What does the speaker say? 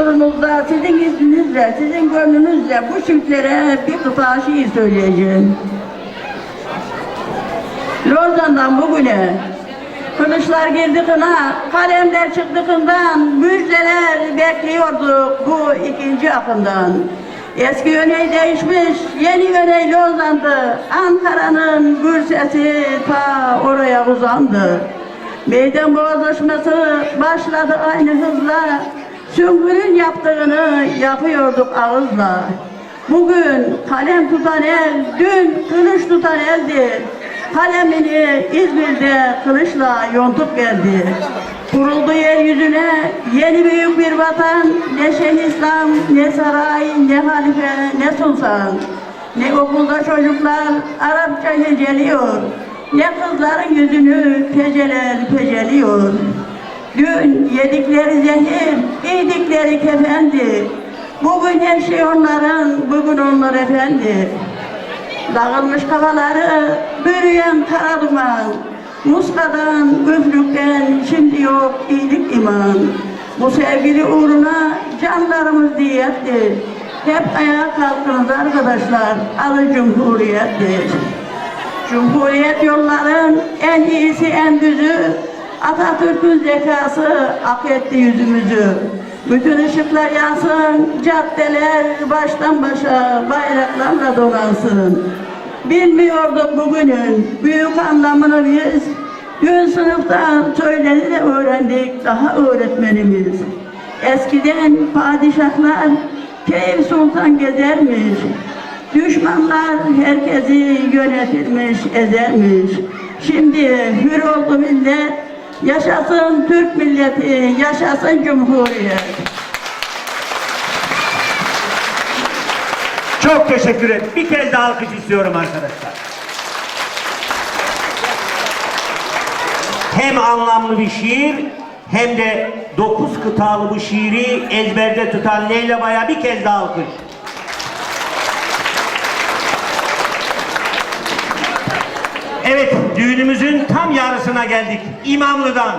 huzurunuzda sizin izninizle, sizin gönlünüzle bu çiftlere bir kıta şiir söyleyeceğim. Lozan'dan bugüne Kılıçlar girdi kına, kalemler çıktı kından, müjdeler bekliyorduk bu ikinci akından. Eski yöneyi değişmiş, yeni yöneyi Lozan'dı. Ankara'nın gür sesi ta oraya uzandı. Meydan boğazlaşması başladı aynı hızla. Süngür'ün yaptığını yapıyorduk ağızla. Bugün kalem tutan el, dün kılıç tutan eldi. Kalemini İzmir'de kılıçla yontup geldi. Kuruldu yeryüzüne yeni büyük bir vatan. Ne Şeyh İslam, ne saray, ne halife, ne sultan. Ne okulda çocuklar Arapça heceliyor. Ne kızların yüzünü peceler peceliyor. Dün yedikleri zehir, giydikleri kefendi. Bugün her şey onların, bugün onlar efendi. Dağılmış kafaları bürüyen kara duman. Muskadan, güflükten şimdi yok iyilik iman. Bu sevgili uğruna canlarımız diyettir. Hep ayağa kalkınız arkadaşlar, adı cumhuriyettir. Cumhuriyet yolların en iyisi en düzü, Atatürk'ün zekası ak etti yüzümüzü. Bütün ışıklar yansın, caddeler baştan başa bayraklarla donansın. Bilmiyorduk bugünün büyük anlamını biz. Dün sınıfta söyledi de öğrendik daha öğretmenimiz. Eskiden padişahlar keyif sultan gezermiş. Düşmanlar herkesi yönetirmiş, ezermiş. Şimdi hür oldu millet, yaşasın Türk milleti, yaşasın Cumhuriyet. Çok teşekkür ederim. Bir kez daha alkış istiyorum arkadaşlar. Hem anlamlı bir şiir hem de dokuz kıtalı bu şiiri ezberde tutan Leyla Bay'a bir kez daha alkış. Evet, düğünümüzün tam yarısına geldik. İmamlı'dan